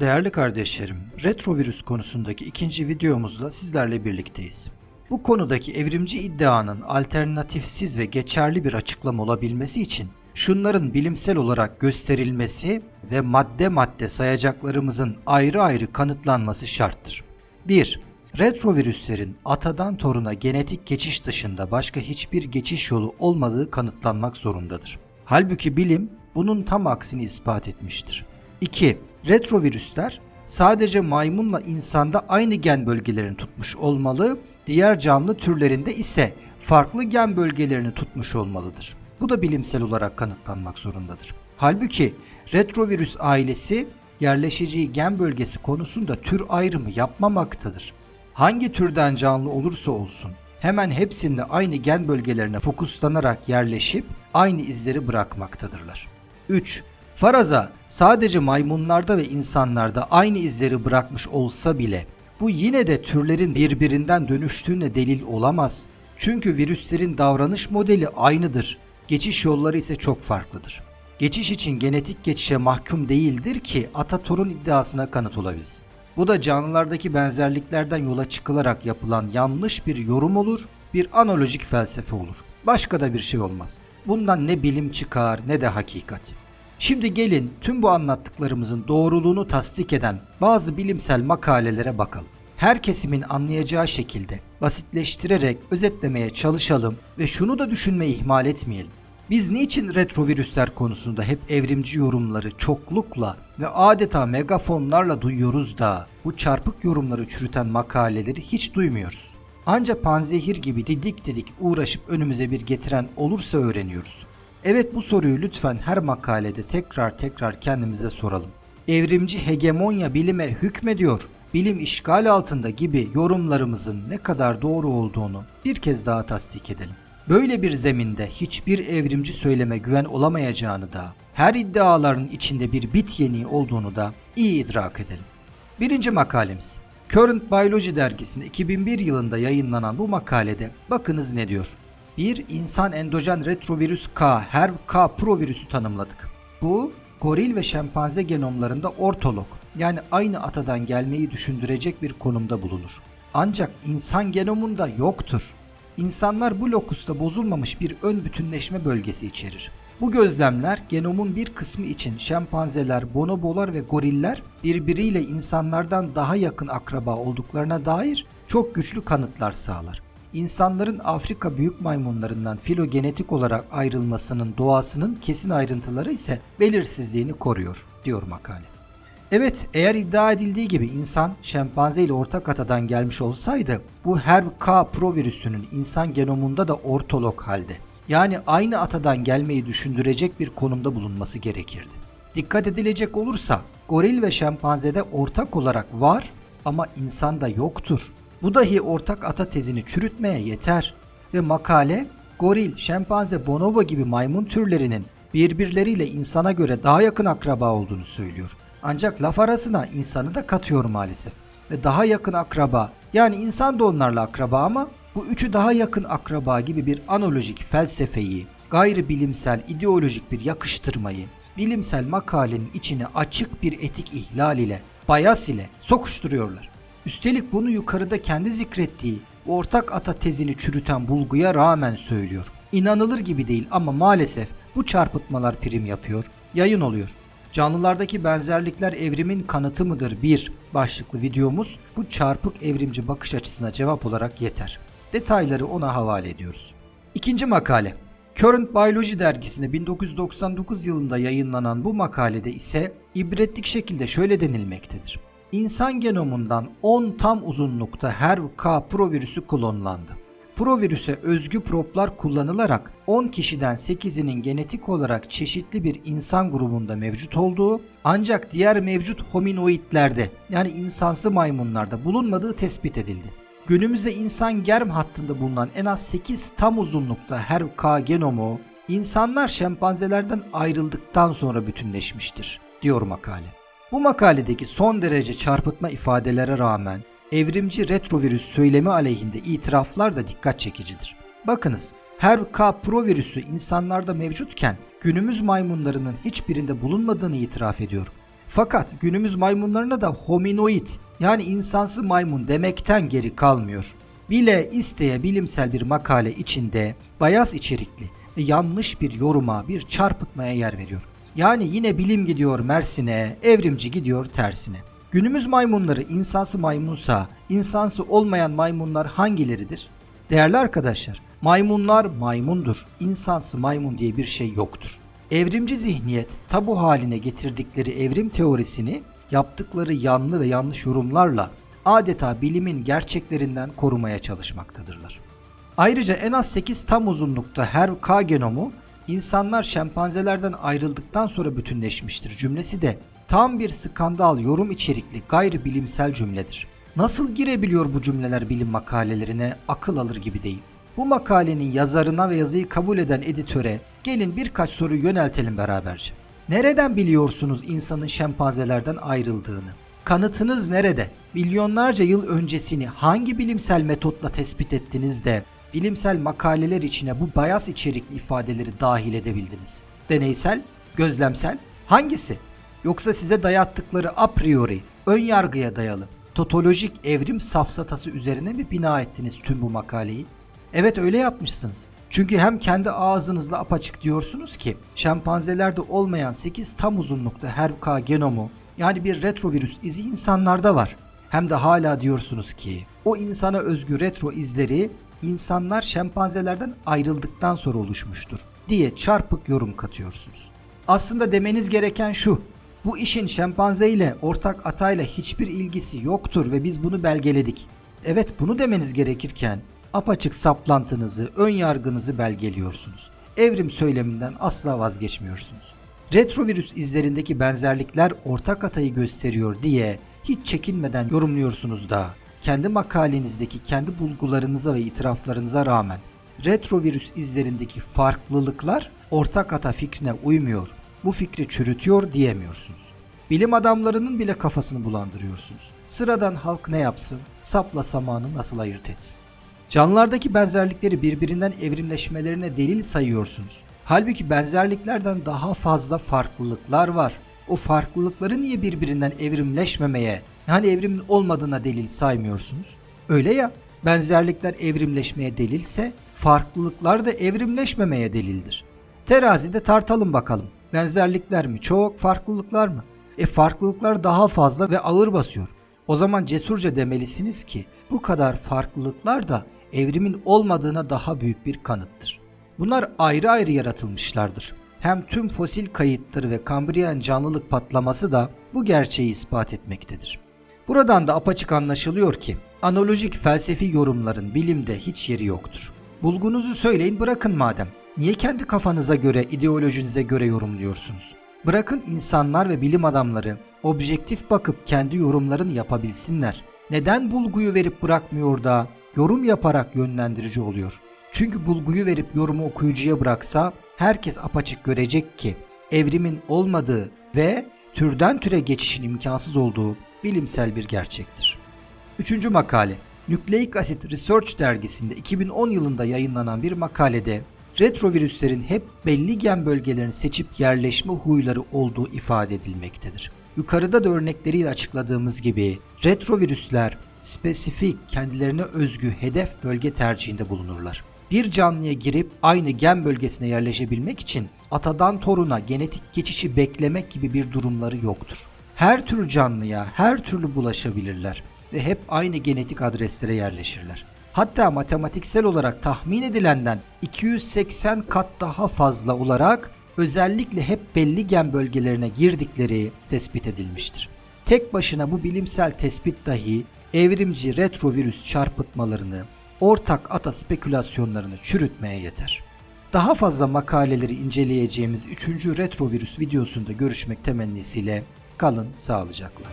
Değerli kardeşlerim, retrovirüs konusundaki ikinci videomuzla sizlerle birlikteyiz. Bu konudaki evrimci iddianın alternatifsiz ve geçerli bir açıklama olabilmesi için şunların bilimsel olarak gösterilmesi ve madde madde sayacaklarımızın ayrı ayrı kanıtlanması şarttır. 1. Retrovirüslerin atadan toruna genetik geçiş dışında başka hiçbir geçiş yolu olmadığı kanıtlanmak zorundadır. Halbuki bilim bunun tam aksini ispat etmiştir. 2. Retrovirüsler sadece maymunla insanda aynı gen bölgelerini tutmuş olmalı, diğer canlı türlerinde ise farklı gen bölgelerini tutmuş olmalıdır. Bu da bilimsel olarak kanıtlanmak zorundadır. Halbuki retrovirüs ailesi yerleşeceği gen bölgesi konusunda tür ayrımı yapmamaktadır. Hangi türden canlı olursa olsun hemen hepsinde aynı gen bölgelerine fokuslanarak yerleşip aynı izleri bırakmaktadırlar. 3. Faraza sadece maymunlarda ve insanlarda aynı izleri bırakmış olsa bile bu yine de türlerin birbirinden dönüştüğüne delil olamaz. Çünkü virüslerin davranış modeli aynıdır. Geçiş yolları ise çok farklıdır. Geçiş için genetik geçişe mahkum değildir ki Atator'un iddiasına kanıt olabilsin. Bu da canlılardaki benzerliklerden yola çıkılarak yapılan yanlış bir yorum olur, bir analojik felsefe olur. Başka da bir şey olmaz. Bundan ne bilim çıkar ne de hakikat. Şimdi gelin tüm bu anlattıklarımızın doğruluğunu tasdik eden bazı bilimsel makalelere bakalım. Her kesimin anlayacağı şekilde basitleştirerek özetlemeye çalışalım ve şunu da düşünmeyi ihmal etmeyelim. Biz niçin retrovirüsler konusunda hep evrimci yorumları çoklukla ve adeta megafonlarla duyuyoruz da bu çarpık yorumları çürüten makaleleri hiç duymuyoruz. Ancak panzehir gibi didik didik uğraşıp önümüze bir getiren olursa öğreniyoruz. Evet bu soruyu lütfen her makalede tekrar tekrar kendimize soralım. Evrimci hegemonya bilime hükmediyor, bilim işgal altında gibi yorumlarımızın ne kadar doğru olduğunu bir kez daha tasdik edelim. Böyle bir zeminde hiçbir evrimci söyleme güven olamayacağını da, her iddiaların içinde bir bit yeniği olduğunu da iyi idrak edelim. Birinci makalemiz. Current Biology dergisinde 2001 yılında yayınlanan bu makalede bakınız ne diyor. Bir insan endojen retrovirüs K, HERV K provirüsü tanımladık. Bu goril ve şempanze genomlarında ortolog yani aynı atadan gelmeyi düşündürecek bir konumda bulunur. Ancak insan genomunda yoktur. İnsanlar bu lokusta bozulmamış bir ön bütünleşme bölgesi içerir. Bu gözlemler genomun bir kısmı için şempanzeler, bonobolar ve goriller birbiriyle insanlardan daha yakın akraba olduklarına dair çok güçlü kanıtlar sağlar. İnsanların Afrika büyük maymunlarından filogenetik olarak ayrılmasının doğasının kesin ayrıntıları ise belirsizliğini koruyor, diyor makale. Evet, eğer iddia edildiği gibi insan şempanze ile ortak atadan gelmiş olsaydı bu her K provirüsünün insan genomunda da ortolog halde. Yani aynı atadan gelmeyi düşündürecek bir konumda bulunması gerekirdi. Dikkat edilecek olursa goril ve şempanzede ortak olarak var ama insanda yoktur. Bu dahi ortak ata tezini çürütmeye yeter. Ve makale goril, şempanze, bonobo gibi maymun türlerinin birbirleriyle insana göre daha yakın akraba olduğunu söylüyor. Ancak laf arasına insanı da katıyor maalesef. Ve daha yakın akraba yani insan da onlarla akraba ama bu üçü daha yakın akraba gibi bir analojik felsefeyi, gayri bilimsel ideolojik bir yakıştırmayı, bilimsel makalenin içine açık bir etik ihlal ile, bayas ile sokuşturuyorlar. Üstelik bunu yukarıda kendi zikrettiği ortak ata tezini çürüten bulguya rağmen söylüyor. İnanılır gibi değil ama maalesef bu çarpıtmalar prim yapıyor, yayın oluyor. Canlılardaki benzerlikler evrimin kanıtı mıdır? Bir başlıklı videomuz bu çarpık evrimci bakış açısına cevap olarak yeter. Detayları ona havale ediyoruz. İkinci makale. Current Biology dergisinde 1999 yılında yayınlanan bu makalede ise ibretlik şekilde şöyle denilmektedir. İnsan genomundan 10 tam uzunlukta her K provirüsü klonlandı. Provirüse özgü proplar kullanılarak 10 kişiden 8'inin genetik olarak çeşitli bir insan grubunda mevcut olduğu ancak diğer mevcut hominoidlerde yani insansı maymunlarda bulunmadığı tespit edildi. Günümüzde insan germ hattında bulunan en az 8 tam uzunlukta her K genomu insanlar şempanzelerden ayrıldıktan sonra bütünleşmiştir diyor makale. Bu makaledeki son derece çarpıtma ifadelere rağmen evrimci retrovirüs söylemi aleyhinde itiraflar da dikkat çekicidir. Bakınız her K provirüsü insanlarda mevcutken günümüz maymunlarının hiçbirinde bulunmadığını itiraf ediyor. Fakat günümüz maymunlarına da hominoid yani insansı maymun demekten geri kalmıyor. Bile isteye bilimsel bir makale içinde bayaz içerikli ve yanlış bir yoruma, bir çarpıtmaya yer veriyor. Yani yine bilim gidiyor Mersin'e, evrimci gidiyor tersine. Günümüz maymunları insansı maymunsa, insansı olmayan maymunlar hangileridir? Değerli arkadaşlar, maymunlar maymundur. İnsansı maymun diye bir şey yoktur. Evrimci zihniyet tabu haline getirdikleri evrim teorisini yaptıkları yanlı ve yanlış yorumlarla adeta bilimin gerçeklerinden korumaya çalışmaktadırlar. Ayrıca en az 8 tam uzunlukta her K genomu insanlar şempanzelerden ayrıldıktan sonra bütünleşmiştir cümlesi de tam bir skandal yorum içerikli gayri bilimsel cümledir. Nasıl girebiliyor bu cümleler bilim makalelerine akıl alır gibi değil. Bu makalenin yazarına ve yazıyı kabul eden editöre gelin birkaç soru yöneltelim beraberce. Nereden biliyorsunuz insanın şempanzelerden ayrıldığını? Kanıtınız nerede? Milyonlarca yıl öncesini hangi bilimsel metotla tespit ettiniz de bilimsel makaleler içine bu bayas içerikli ifadeleri dahil edebildiniz? Deneysel, gözlemsel, hangisi? Yoksa size dayattıkları a priori, ön yargıya dayalı, totolojik evrim safsatası üzerine mi bina ettiniz tüm bu makaleyi? Evet öyle yapmışsınız. Çünkü hem kendi ağzınızla apaçık diyorsunuz ki şempanzelerde olmayan 8 tam uzunlukta her K genomu yani bir retrovirüs izi insanlarda var. Hem de hala diyorsunuz ki o insana özgü retro izleri insanlar şempanzelerden ayrıldıktan sonra oluşmuştur diye çarpık yorum katıyorsunuz. Aslında demeniz gereken şu. Bu işin şempanze ile ortak atayla hiçbir ilgisi yoktur ve biz bunu belgeledik. Evet bunu demeniz gerekirken apaçık saplantınızı, ön yargınızı belgeliyorsunuz. Evrim söyleminden asla vazgeçmiyorsunuz. Retrovirüs izlerindeki benzerlikler ortak atayı gösteriyor diye hiç çekinmeden yorumluyorsunuz da kendi makalenizdeki kendi bulgularınıza ve itiraflarınıza rağmen retrovirüs izlerindeki farklılıklar ortak ata fikrine uymuyor. Bu fikri çürütüyor diyemiyorsunuz. Bilim adamlarının bile kafasını bulandırıyorsunuz. Sıradan halk ne yapsın? Sapla samanı nasıl ayırt etsin? Canlılardaki benzerlikleri birbirinden evrimleşmelerine delil sayıyorsunuz. Halbuki benzerliklerden daha fazla farklılıklar var. O farklılıkları niye birbirinden evrimleşmemeye, yani evrimin olmadığına delil saymıyorsunuz? Öyle ya, benzerlikler evrimleşmeye delilse, farklılıklar da evrimleşmemeye delildir. Terazide tartalım bakalım. Benzerlikler mi çok, farklılıklar mı? E farklılıklar daha fazla ve ağır basıyor. O zaman cesurca demelisiniz ki bu kadar farklılıklar da evrimin olmadığına daha büyük bir kanıttır. Bunlar ayrı ayrı yaratılmışlardır. Hem tüm fosil kayıtları ve Kambriyen canlılık patlaması da bu gerçeği ispat etmektedir. Buradan da apaçık anlaşılıyor ki analojik felsefi yorumların bilimde hiç yeri yoktur. Bulgunuzu söyleyin bırakın madem. Niye kendi kafanıza göre, ideolojinize göre yorumluyorsunuz? Bırakın insanlar ve bilim adamları objektif bakıp kendi yorumlarını yapabilsinler. Neden bulguyu verip bırakmıyor da yorum yaparak yönlendirici oluyor? Çünkü bulguyu verip yorumu okuyucuya bıraksa herkes apaçık görecek ki evrimin olmadığı ve türden türe geçişin imkansız olduğu bilimsel bir gerçektir. Üçüncü makale Nucleic Acid Research dergisinde 2010 yılında yayınlanan bir makalede retrovirüslerin hep belli gen bölgelerini seçip yerleşme huyları olduğu ifade edilmektedir. Yukarıda da örnekleriyle açıkladığımız gibi retrovirüsler spesifik kendilerine özgü hedef bölge tercihinde bulunurlar. Bir canlıya girip aynı gen bölgesine yerleşebilmek için atadan toruna genetik geçişi beklemek gibi bir durumları yoktur. Her tür canlıya her türlü bulaşabilirler ve hep aynı genetik adreslere yerleşirler. Hatta matematiksel olarak tahmin edilenden 280 kat daha fazla olarak özellikle hep belli gen bölgelerine girdikleri tespit edilmiştir. Tek başına bu bilimsel tespit dahi evrimci retrovirüs çarpıtmalarını, ortak ata spekülasyonlarını çürütmeye yeter. Daha fazla makaleleri inceleyeceğimiz 3. retrovirüs videosunda görüşmek temennisiyle Kalın sağlıcakla.